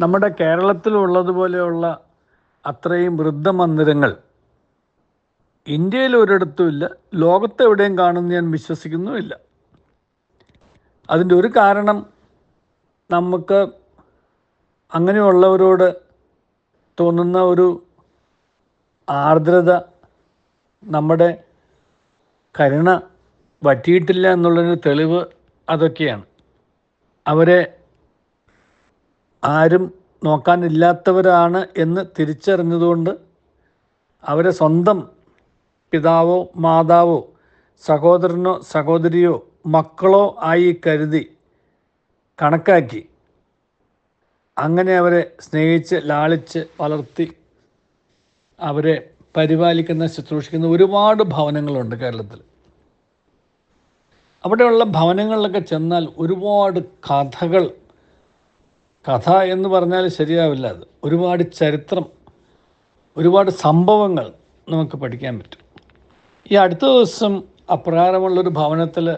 നമ്മുടെ കേരളത്തിലുള്ളതുപോലെയുള്ള അത്രയും വൃദ്ധമന്ദിരങ്ങൾ ഇന്ത്യയിൽ ഒരിടത്തുമില്ല ലോകത്തെവിടെയും കാണുമെന്ന് ഞാൻ വിശ്വസിക്കുന്നുമില്ല. അതിന്റെ ഒരു കാരണം നമുക്ക് അങ്ങനെയുള്ളവരോട് തോന്നുന്ന ഒരു ആർദ്രത നമ്മുടെ കരുണ വറ്റിയിട്ടില്ല എന്നുള്ളതിന് തെളിവ് അതൊക്കെയാണ്. അവരെ ആരും നോക്കാനില്ലാത്തവരാണ് എന്ന് തിരിച്ചറിഞ്ഞതുകൊണ്ട് അവരെ സ്വന്തം പിതാവോ മാതാവോ സഹോദരനോ സഹോദരിയോ മക്കളോ ആയി കരുതി കണക്കാക്കി. അങ്ങനെ അവരെ സ്നേഹിച്ച് ലാളിച്ച് വളർത്തി അവരെ പരിപാലിക്കുന്ന ശുശ്രൂഷിക്കുന്ന ഒരുപാട് ഭവനങ്ങളുണ്ട് കേരളത്തിൽ. അവിടെയുള്ള ഭവനങ്ങളിലൊക്കെ ചെന്നാൽ ഒരുപാട് കഥകൾ കഥ എന്ന് പറഞ്ഞാൽ ശരിയാവില്ല അത്. ഒരുപാട് ചരിത്രം ഒരുപാട് സംഭവങ്ങൾ നമുക്ക് പഠിക്കാൻ പറ്റും. ഈ അടുത്ത ദിവസം അപ്രകാരമുള്ളൊരു ഭവനത്തിൽ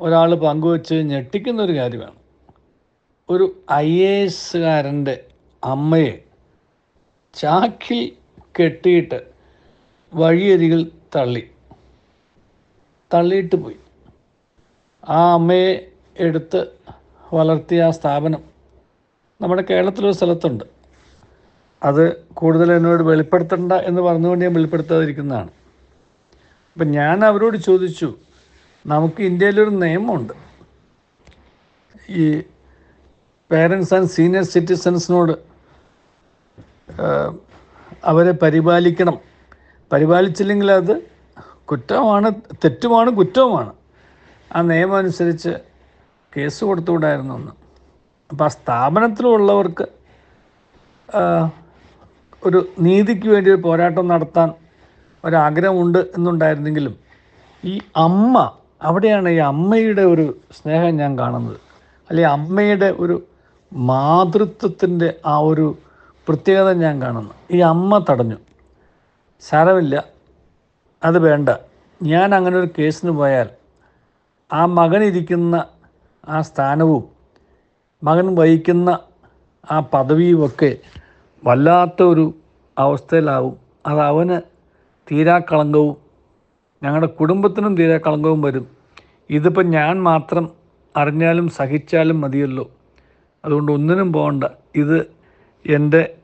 ഒരാൾ പങ്കുവച്ച് ഞെട്ടിക്കുന്ന ഒരു കാര്യമാണ്. ഒരു ഐ എ എസുകാരന്റെ അമ്മയെ ചാക്കിൽ കെട്ടിയിട്ട് വഴിയരികിൽ തള്ളി. തള്ളിയിട്ട് പോയി. ആ അമ്മയെ എടുത്ത് വളർത്തിയ ആ സ്ഥാപനം നമ്മുടെ കേരളത്തിലൊരു സ്ഥലത്തുണ്ട്. അത് കൂടുതൽ എന്നോട് വെളിപ്പെടുത്തണ്ട എന്ന് പറഞ്ഞുകൊണ്ട് ഞാൻ വെളിപ്പെടുത്താതിരിക്കുന്നതാണ്. അപ്പം ഞാൻ അവരോട് ചോദിച്ചു നമുക്ക് ഇന്ത്യയിലൊരു നിയമമുണ്ട്. ഈ പേരൻസ് ആൻഡ് സീനിയർ സിറ്റിസൻസിനോട് അവരെ പരിപാലിക്കണം. പരിപാലിച്ചില്ലെങ്കിൽ അത് കുറ്റമാണ് തെറ്റുമാണ് കുറ്റവുമാണ്. ആ നിയമം അനുസരിച്ച് കേസ് കൊടുത്തുകൂടായിരുന്നു എന്ന് അപ്പോൾ ആ സ്ഥാപനത്തിലുള്ളവർക്ക് ഒരു നീതിക്ക് വേണ്ടി ഒരു പോരാട്ടം നടത്താൻ ഒരാഗ്രഹമുണ്ട് എന്നുണ്ടായിരുന്നെങ്കിലും ഈ അമ്മ അവിടെയാണ് ഈ അമ്മയുടെ ഒരു സ്നേഹം ഞാൻ കാണുന്നത്. അല്ലെങ്കിൽ അമ്മയുടെ ഒരു മാതൃത്വത്തിന്റെ ആ ഒരു പ്രത്യേകത ഞാൻ കാണുന്നു. ഈ അമ്മ തടഞ്ഞു. സാരമില്ല അത് വേണ്ട. ഞാൻ അങ്ങനെ ഒരു കേസിന് പോയാൽ ആ മകനിരിക്കുന്ന ആ സ്ഥാനവും മകൻ വഹിക്കുന്ന ആ പദവിയുമൊക്കെ വല്ലാത്തൊരു അവസ്ഥയിലാവും. അത് അവന് തീരാക്കളങ്കവും ഞങ്ങളുടെ കുടുംബത്തിനും തീരാക്കളങ്കവും വരും. ഇതിപ്പോൾ ഞാൻ മാത്രം അറിഞ്ഞാലും സഹിച്ചാലും മതിയല്ലോ. അതുകൊണ്ട് ഒന്നിനും പോകണ്ട ഇത് എന്റെ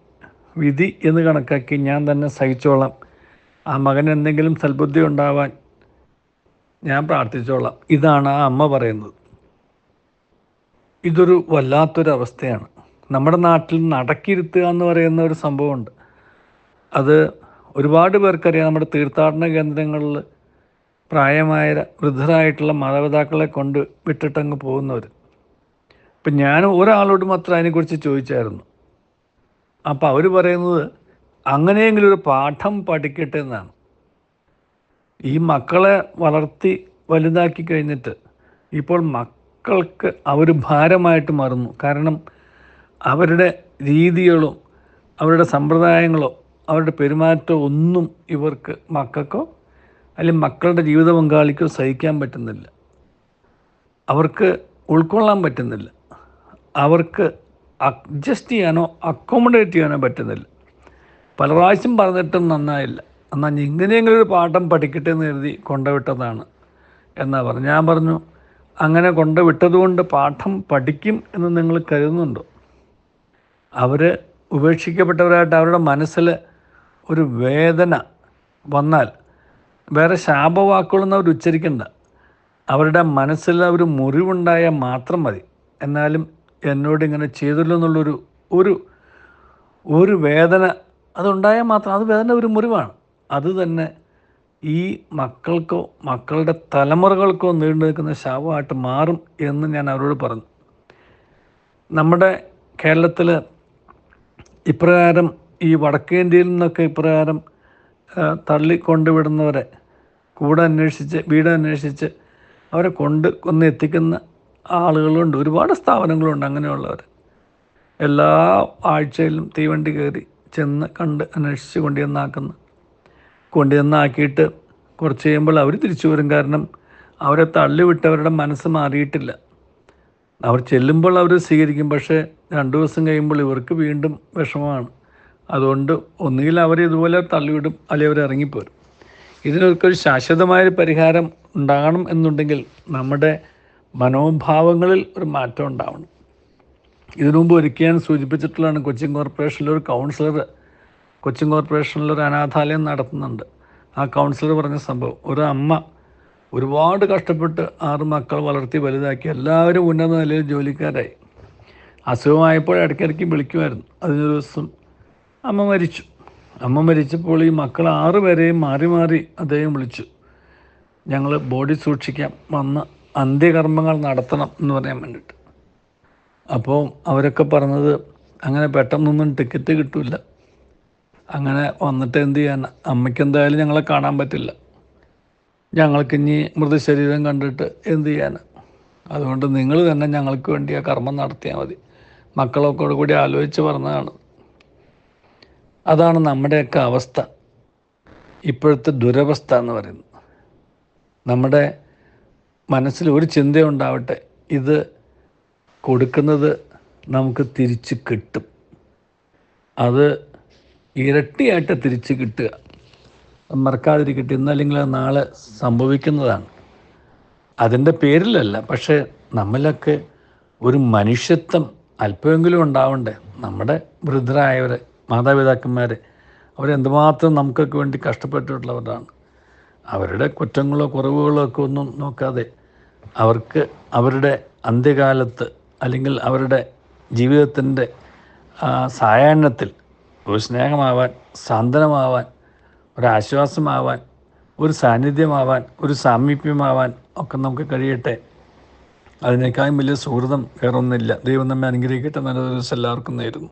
വിധി എന്ന് കണക്കാക്കി ഞാൻ തന്നെ സഹിച്ചോളാം. ആ മകൻ എന്തെങ്കിലും സൽബുദ്ധി ഉണ്ടാവാൻ ഞാൻ പ്രാർത്ഥിച്ചോളാം. ഇതാണ് ആ അമ്മ പറയുന്നത്. ഇതൊരു വല്ലാത്തൊരവസ്ഥയാണ്. നമ്മുടെ നാട്ടിൽ നടക്കിരുത്തുക എന്ന് പറയുന്ന ഒരു സംഭവമുണ്ട്. അത് ഒരുപാട് പേർക്കറിയാം. നമ്മുടെ തീർത്ഥാടന കേന്ദ്രങ്ങളിൽ പ്രായമായ വൃദ്ധരായിട്ടുള്ള മാതാപിതാക്കളെ കൊണ്ട് വിട്ടിട്ടങ്ങ് പോകുന്നവർ ഇപ്പം ഞാൻ ഒരാളോട് മാത്രം അതിനെക്കുറിച്ച് ചോദിച്ചായിരുന്നു. അപ്പോൾ അവർ പറയുന്നത് അങ്ങനെയെങ്കിലും ഒരു പാഠം പഠിക്കട്ടെ എന്നാണ്. ഈ മക്കളെ വളർത്തി വലുതാക്കി കഴിഞ്ഞിട്ട് ഇപ്പോൾ മക്കൾക്ക് അവർ ഭാരമായിട്ട് മാറുന്നു. കാരണം അവരുടെ രീതികളോ അവരുടെ സമ്പ്രദായങ്ങളോ അവരുടെ പെരുമാറ്റമോ ഒന്നും ഇവർക്ക് മക്കൾക്കോ അല്ലെങ്കിൽ മക്കളുടെ ജീവിത പങ്കാളിക്കോ സഹിക്കാൻ പറ്റുന്നില്ല. അവർക്ക് ഉൾക്കൊള്ളാൻ പറ്റുന്നില്ല. അവർക്ക് അഡ്ജസ്റ്റ് ചെയ്യാനോ അക്കോമഡേറ്റ് ചെയ്യാനോ പറ്റുന്നില്ല. പല പ്രാവശ്യം പറഞ്ഞിട്ടും നന്നായില്ല. എന്നാൽ ഇങ്ങനെയെങ്കിലും ഒരു പാഠം പഠിക്കട്ടെ എന്ന് കരുതി കൊണ്ടുവിട്ടതാണ് എന്നാ പറഞ്ഞു. ഞാൻ പറഞ്ഞു അങ്ങനെ കൊണ്ട് വിട്ടതുകൊണ്ട് പാഠം പഠിക്കും എന്ന് നിങ്ങൾ കരുതുന്നുണ്ടോ? അവർ ഉപേക്ഷിക്കപ്പെട്ടവരായിട്ട് അവരുടെ മനസ്സിൽ ഒരു വേദന വന്നാൽ വേറെ ശാപവാക്കുകളൊന്നും അവർ ഉച്ചരിക്കണ്ട. അവരുടെ മനസ്സിൽ ഒരു മുറിവുണ്ടായാൽ മാത്രം മതി. എന്നാലും എന്നോട് ഇങ്ങനെ ചെയ്തല്ലോ എന്നുള്ളൊരു ഒരു ഒരു വേദന അതുണ്ടായാൽ മാത്രം അത് വേദന ഒരു മുറിവാണ്. അത് തന്നെ ഈ മക്കൾക്കോ മക്കളുടെ തലമുറകൾക്കോ നീണ്ടു നിൽക്കുന്ന ശാപമായിട്ട് മാറും എന്ന് ഞാൻ അവരോട് പറഞ്ഞു. നമ്മുടെ കേരളത്തിൽ ഇപ്രകാരം ഈ വടക്കേന്ത്യയിൽ നിന്നൊക്കെ ഇപ്രകാരം തള്ളിക്കൊണ്ടുവിടുന്നവരെ കൂടെ അന്വേഷിച്ച് വീട് അന്വേഷിച്ച് അവരെ കൊണ്ട് കൊന്ന് എത്തിക്കുന്ന ആളുകളുണ്ട്. ഒരുപാട് സ്ഥാപനങ്ങളുണ്ട് അങ്ങനെയുള്ളവർ എല്ലാ ആഴ്ചയിലും തീവണ്ടി കയറി ചെന്ന് കണ്ട് അന്വേഷിച്ച് കൊണ്ടുവന്നാക്കുന്നു കൊണ്ടുവന്നാക്കിയിട്ട് കുറച്ച് കഴിയുമ്പോൾ അവർ തിരിച്ചു വരും. കാരണം അവരെ തള്ളിവിട്ടവരുടെ മനസ്സ് മാറിയിട്ടില്ല. അവർ ചെല്ലുമ്പോൾ അവർ സ്വീകരിക്കും. പക്ഷേ രണ്ട് ദിവസം കഴിയുമ്പോൾ ഇവർക്ക് വീണ്ടും വിഷമമാണ്. അതുകൊണ്ട് ഒന്നുകിൽ അവർ ഇതുപോലെ തള്ളിവിടും അല്ലെങ്കിൽ അവർ ഇറങ്ങിപ്പോരും. ഇതിനൊക്കെ ശാശ്വതമായൊരു പരിഹാരം ഉണ്ടാകണം എന്നുണ്ടെങ്കിൽ നമ്മുടെ മനോഭാവങ്ങളിൽ ഒരു മാറ്റം ഉണ്ടാവണം. ഇതിനു മുമ്പ് ഒരിക്കൽ സൂചിപ്പിച്ചിട്ടുള്ളതാണ് കൊച്ചിൻ കോർപ്പറേഷനിലെ ഒരു കൗൺസിലർ കൊച്ചിൻ കോർപ്പറേഷനിൽ ഒരു അനാഥാലയം നടത്തുന്നുണ്ട്. ആ കൗൺസിലർ പറഞ്ഞ സംഭവം ഒരു അമ്മ ഒരുപാട് കഷ്ടപ്പെട്ട് ആറ് മക്കൾ വളർത്തി വലുതാക്കി എല്ലാവരും ഉന്നത നിലയിൽ ജോലിക്കാരായി. അസുഖമായപ്പോൾ ഇടയ്ക്കിടയ്ക്ക് വിളിക്കുമായിരുന്നു. അതിനൊരു ദിവസം അമ്മ മരിച്ചു. അമ്മ മരിച്ചപ്പോൾ ഈ മക്കൾ ആറ് പേരെയും മാറി മാറി അദ്ദേഹം വിളിച്ചു. ഞങ്ങൾ ബോഡി സൂക്ഷിക്കാം വന്ന് അന്ത്യകർമ്മങ്ങൾ നടത്തണം എന്ന് പറയാൻ വേണ്ടിയിട്ട്. അപ്പോൾ അവരൊക്കെ പറഞ്ഞത് അങ്ങനെ പെട്ടെന്നൊന്നും ടിക്കറ്റ് കിട്ടില്ല അങ്ങനെ വന്നിട്ട് എന്ത് ചെയ്യാൻ? അമ്മയ്ക്ക് എന്തായാലും ഞങ്ങളെ കാണാൻ പറ്റില്ല. ഞങ്ങൾക്ക് ഇനി മൃതശരീരം കണ്ടിട്ട് എന്ത് ചെയ്യാൻ? അതുകൊണ്ട് നിങ്ങൾ തന്നെ ഞങ്ങൾക്ക് വേണ്ടി ആ കർമ്മം നടത്തിയാൽ മതി. മക്കളൊക്കെ കൂടി ആലോചിച്ച് പറഞ്ഞതാണ്. അതാണ് നമ്മുടെയൊക്കെ അവസ്ഥ. ഇപ്പോഴത്തെ ദുരവസ്ഥ എന്ന് പറയുന്നത്. നമ്മുടെ മനസ്സിൽ ഒരു ചിന്തയുണ്ടാവട്ടെ. ഇത് കൊടുക്കുന്നത് നമുക്ക് തിരിച്ച് കിട്ടും. അത് ഇരട്ടിയായിട്ട് തിരിച്ച് കിട്ടുക. മറക്കാതിരിക്കട്ടെ ഇന്നല്ലെങ്കിൽ അത് നാളെ സംഭവിക്കുന്നതാണ്. അതിന്റെ പേരിലല്ല പക്ഷേ നമ്മലൊക്കെ ഒരു മനുഷ്യത്വം അല്പമെങ്കിലും ഉണ്ടാവണ്ടേ? നമ്മുടെ വൃദ്ധരായവർ മാതാപിതാക്കന്മാർ അവരെന്തുമാത്രം നമുക്കൊക്കെ വേണ്ടി കഷ്ടപ്പെട്ടിട്ടുള്ളവരാണ്. അവരുടെ കുറ്റങ്ങളോ കുറവുകളോ ഒക്കെ ഒന്നും നോക്കാതെ അവർക്ക് അവരുടെ അന്ത്യകാലത്ത് അല്ലെങ്കിൽ അവരുടെ ജീവിതത്തിന്റെ സായാഹ്നത്തിൽ ഒരു സ്നേഹമാവാൻ സാന്ത്വനമാവാൻ ഒരാശ്വാസമാവാൻ ഒരു സാന്നിധ്യമാവാൻ ഒരു സാമീപ്യമാവാൻ ഒക്കെ നമുക്ക് കഴിയട്ടെ. അതിനേക്കാളും വലിയ സുഹൃതം വേറൊന്നുമില്ല. ദൈവം നമ്മെ അനുഗ്രഹിക്കട്ടെ നല്ലൊരു ദിവസം എല്ലാവർക്കും നേരുന്നു.